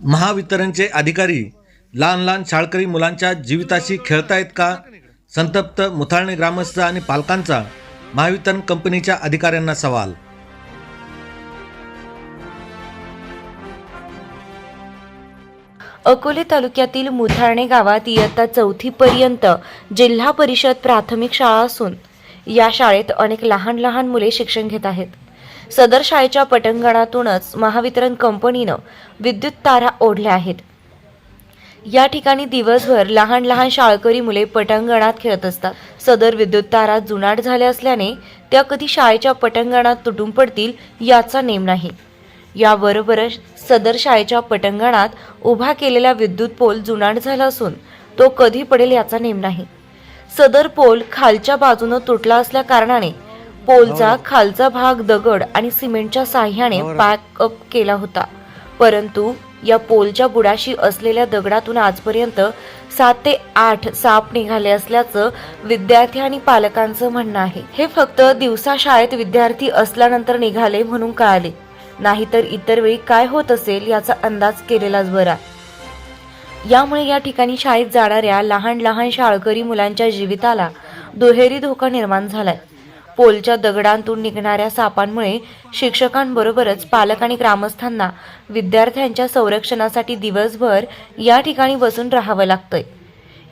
महावितरणचे अधिकारी लहान लहान शाळकरी मुलांच्या जीविताशी खेळतायत का? संतप्त मुथाळणे ग्रामस्थ आणि पालकांचा महावितरण कंपनीच्या अधिकाऱ्यांना सवाल. अकोले तालुक्यातील मुथाळणे गावात इयत्ता चौथीपर्यंत जिल्हा परिषद प्राथमिक शाळा असून या शाळेत अनेक लहान लहान मुले शिक्षण घेत आहेत. सदर शाळेच्या पटंगणातूनच महावितरण कंपनीनं विद्युत तारा ओढल्या आहेत. या ठिकाणी दिवसभर लहान लहान शाळकरी मुले पटांगणात खेळत असतात. सदर विद्युत तारा जुनाट झाल्या असल्याने त्या कधी शाळेच्या पटांगणात तुटून पडतील याचा नेम नाही. याबरोबरच सदर शाळेच्या पटांगणात उभा केलेला विद्युत पोल जुनाट झाला असून तो कधी पडेल याचा नेम नाही. सदर पोल खालच्या बाजूनं तुटला असल्या कारणाने पोलचा खालचा भाग दगड आणि सिमेंटच्या साह्याने पॅक अप केला होता. परंतु या पोलच्या बुडाशी असलेल्या दगडातून आजपर्यंत सात ते आठ साप निघाले असल्याचं विद्यार्थी आणि पालकांचं म्हणणं आहे. हे फक्त दिवसा शाळेत विद्यार्थी असल्यानंतर निघाले म्हणून कळाले. नाहीतर इतर वेळी काय होत असेल याचा अंदाज केलेलाच बरा. यामुळे या ठिकाणी शाळेत जाणाऱ्या लहान लहान शाळकरी मुलांच्या जीविताला दुहेरी धोका निर्माण झालाय. पोलच्या दगडांतून निघणाऱ्या सापांमुळे शिक्षकांबरोबरच पालक आणि ग्रामस्थांना विद्यार्थ्यांच्या संरक्षणासाठी दिवसभर या ठिकाणी बसून राहावं लागतंय.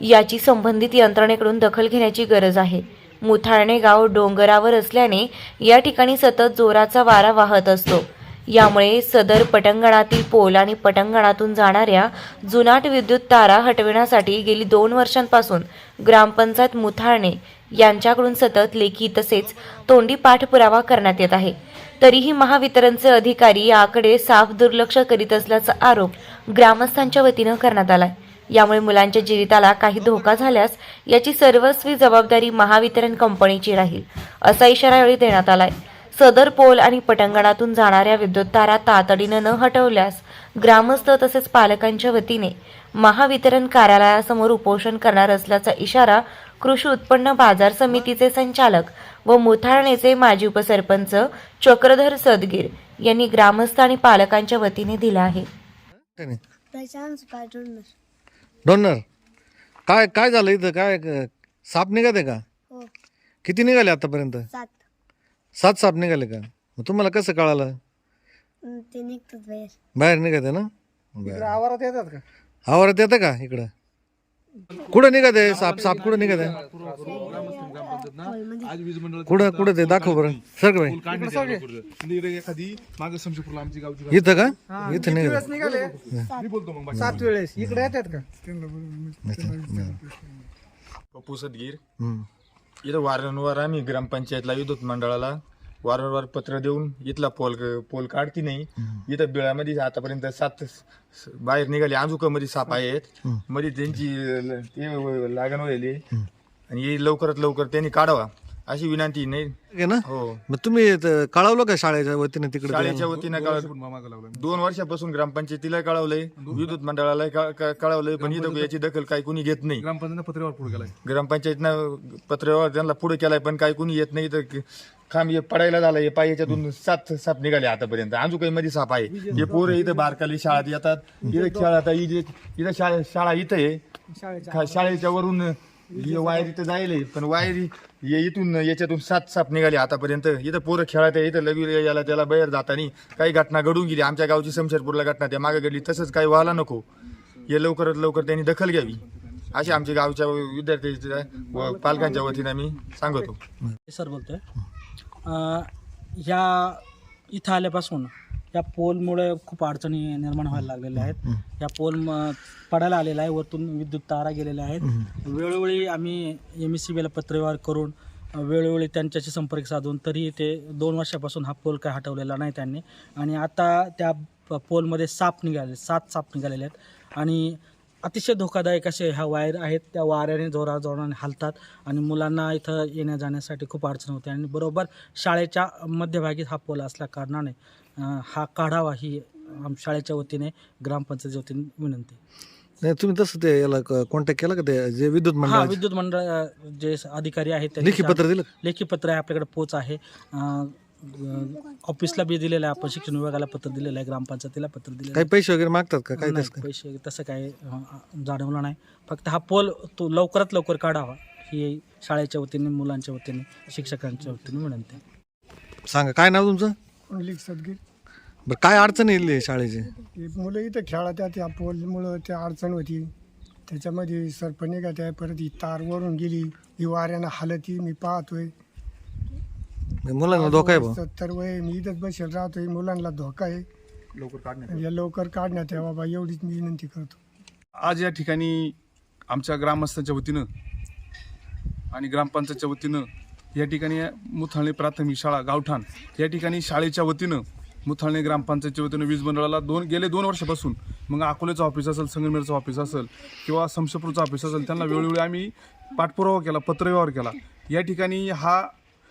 याची संबंधित यंत्रणेकडून दखल घेण्याची गरज आहे. मुथाळणे गाव डोंगरावर असल्याने या ठिकाणी सतत जोराचा वारा वाहत असतो. यामुळे सदर पटंगणातील पोल आणि पटंगणातून जाणाऱ्या जुनाट विद्युत तारा हटविण्यासाठी गेली दोन वर्षांपासून ग्रामपंचायत मुथाळणे यांच्याकडून सतत लेखी तसेच तोंडी पाठपुरावा करण्यात येत आहे. तरीही महावितरणचे अधिकारी याकडे साफ दुर्लक्ष करीत असल्याचा आरोप ग्रामस्थांच्या वतीनं करण्यात आलाय. यामुळे मुलांच्या जीविताला काही धोका झाल्यास याची सर्वस्वी जबाबदारी महावितरण कंपनीची राहील असा इशारा यावेळी देण्यात आलाय. सदर पोल आणि पटंगणातून जाणाऱ्या विद्युत तारा तातडीनं न हटवल्यास ग्रामस्थ तसेच पालकांच्या वतीने महावितरण कार्यालयासमोर उपोषण करणार असल्याचा इशारा कृषी उत्पन्न बाजार समितीचे संचालक व मुथाळणेचे माजी उपसरपंच चक्रधर सदगीर यांनी ग्रामस्थ आणि पालकांच्या वतीने दिला आहे. डोनर काय काय झालं इथं? काय साप निघाले का? हो. किती निघाले आतापर्यंत? सात साप निघाले का? मग तुम्हाला कसं कळालं? अं, ते निघतात बाहेर. बाहेर निघाते ना? बरं. आवारात येतात का? आवारात येतं का इकडं? कुठं निघते साप? साप कुठं निघते कुठं कुठं ते दाखव बरं. सर बाई म्हणजे एखादी मागे समशीपूरला आमची गावची इथं का? इथं निघत निघाले? मी बोलतो मग सात वेळेस. इकडे येतात का? पप्पू सदगीर. हम्म. इथं वारंवार आम्ही ग्रामपंचायतला विद्युत मंडळाला वारंवार पत्र देऊन इथला पोल पोल काढती नाही. इथं बिळामध्ये आतापर्यंत सात स- बाहेर निघाले आजुकामध्ये साप आहेत. मध्ये त्यांची ल- ते लागण व्हायली. आणि हे लवकरात लवकर त्यांनी काढावा. अशी विनंती नाही. आहे ना? हो. मग तुम्ही कळवलं का शाळेच्या वतीने तिकडे शाळेच्या वतीनं दोन वर्षापासून ग्रामपंचायतीला कळवलंय विद्युत मंडळाला क- क- कळवलंय पण इथं याची दखल काही कुणी घेत नाही. ग्रामपंचायत पत्र्यावर पुढे गेलाय ग्रामपंचायतनं पत्रावर त्यांना पुढे केलाय पण काही कुणी येत नाही तर क- खांब हे पडायला झाला हे पाय याच्यातून सात साप निघाले आतापर्यंत. अजून काही मध्ये साप आहे. हे पोरं इथं बारकाली शाळेत येतात इथं खेळात इथे इथं शाळा शाळा इथं आहे. खा- शाळेच्या वरून हे वायरी तर जायले पण वायरी ये इथून याच्यातून सात साप निघाली आतापर्यंत. इथं पोरं खेळात आहे इथं लगवी याला त्याला बाहेर जातानी काही घटना घडून गेली. आमच्या गावची समशेरपूरला घटना त्या मागे घडली. तसंच काही व्हायला नको. हे लवकरात लवकर त्यांनी दखल घ्यावी. अशी आमच्या गावच्या विद्यार्थ्यांच्या व पालकांच्या वतीनं मी सांगतो. सर बोलतोय. ह्या इथं आल्यापासून या पोलमुळे खूप अडचणी निर्माण व्हायला लागलेल्या आहेत. या पोल पडायला आलेला आहे वरतून विद्युत तारा गेलेल्या आहेत. वेळोवेळी आम्ही एम एस सी बीला पत्रव्यवहार करून वेळोवेळी त्यांच्याशी संपर्क साधून तरी ते दोन वर्षापासून हा पोल काय हटवलेला नाही त्यांनी. आणि आता त्या पोलमध्ये साप निघाले सात साप निघालेले आहेत. आणि अतिशय धोकादायक असे ह्या वायर आहेत. त्या वाऱ्याने जोरा जोराने हलतात आणि मुलांना इथं येण्या जाण्यासाठी खूप अडचण होते. आणि बरोबर शाळेच्या मध्यभागी हा पोल असल्या कारणाने हा काढावा ही आम शाळेच्या वतीने ग्रामपंचायतीच्या वतीने विनंती. नाही तुम्ही तसं ते याला कॉन्टॅक्ट केला का ते जे विद्युत हा मंडळ विद्युत मंडळ जे अधिकारी आहेत त्यांनी लेखी पत्र दिलं लेखी पत्र आहे आपल्याकडे पोच आहे. अं, अं, ऑफिसला बी दिलेलं आहे आपण शिक्षण विभागाला पत्र दिलेलं आहे ग्रामपंचायतीला पत्र दिलेलं काही पैसे वगैरे मागतात का? काही नाही, तसं पैसे तसं काय अं, जाणवलं नाही. फक्त हा पोल तो लवकरात लवकर काढावा ही शाळेच्या वतीने मुलांच्या वतीने शिक्षकांच्या वतीने विनंती. आहे. सांगा काय नाव तुमचं? सदगीर. बरं काय अडचण येईल शाळेची? हे मुलं इथं खेळात त्या पोलमुळं त्या अडचण होती. त्याच्यामध्ये सरपणी का त्या परत ही तार वरून गेली. ही वाऱ्यानं हालती मी पाहतोय. मुलांना धोका आहे सत्तर वय मी इथंच बसेल राहतोय. मुलांना धोका आहे. लवकर काढण्यात या लवकर काढण्यात यावा बा एवढीच मी विनंती करतो. आज या ठिकाणी आमच्या ग्रामस्थांच्या वतीनं आणि ग्रामपंचायतच्या वतीनं या ठिकाणी मुथाळणे प्राथमिक शाळा गावठाण या ठिकाणी शाळेच्या वतीनं मुथाळणे ग्रामपंचायतच्या वतीनं वीज मंडळाला दोन गेले दोन वर्षापासून मग अकोल्याचं ऑफिस असेल संगमेरचं ऑफिस असेल किंवा समशपूरचं ऑफिस असेल त्यांना वेळोवेळी आम्ही पाठपुरावा केला पत्रव्यवहार केला. या ठिकाणी हा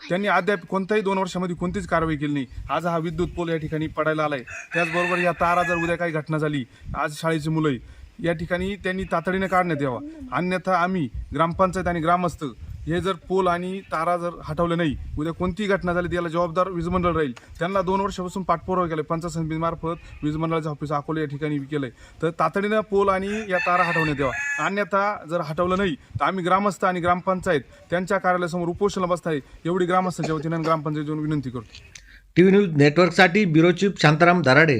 त्यांनी अद्याप कोणत्याही दोन वर्षामध्ये कोणतीच कारवाई केली नाही. आज हा विद्युत पोल या ठिकाणी पडायला आला आहे त्याचबरोबर या तारा जर उद्या काही घटना झाली आज शाळेची मुलं या ठिकाणी त्यांनी तातडीने काढण्यात यावा. अन्यथा आम्ही ग्रामपंचायत आणि ग्रामस्थ हे जर पोल आणि तारा जर हटवले नाही उद्या कोणतीही घटना झाली त्याला जबाबदार वीजमंडळ राहील. त्यांना दोन वर्षापासून पाठपुरावा केला पंचायत समितीमार्फत वीज ऑफिस अकोला या ठिकाणी केलंय. तर तातडीनं पोल आणि या तारा हटवण्यात यावा अन्यथा जर हटवलं नाही तर आम्ही ग्रामस्थ आणि ग्रामपंचायत त्यांच्या कार्यालयासमोर उपोषणाला बसताय एवढी ग्रामस्थांच्या वतीनं ग्रामपंचायत ग्रामपंचायतीतून विनंती करतो. टी व्ही न्यूज नेटवर्कसाठी ब्युरो चीफ शांताराम दराडे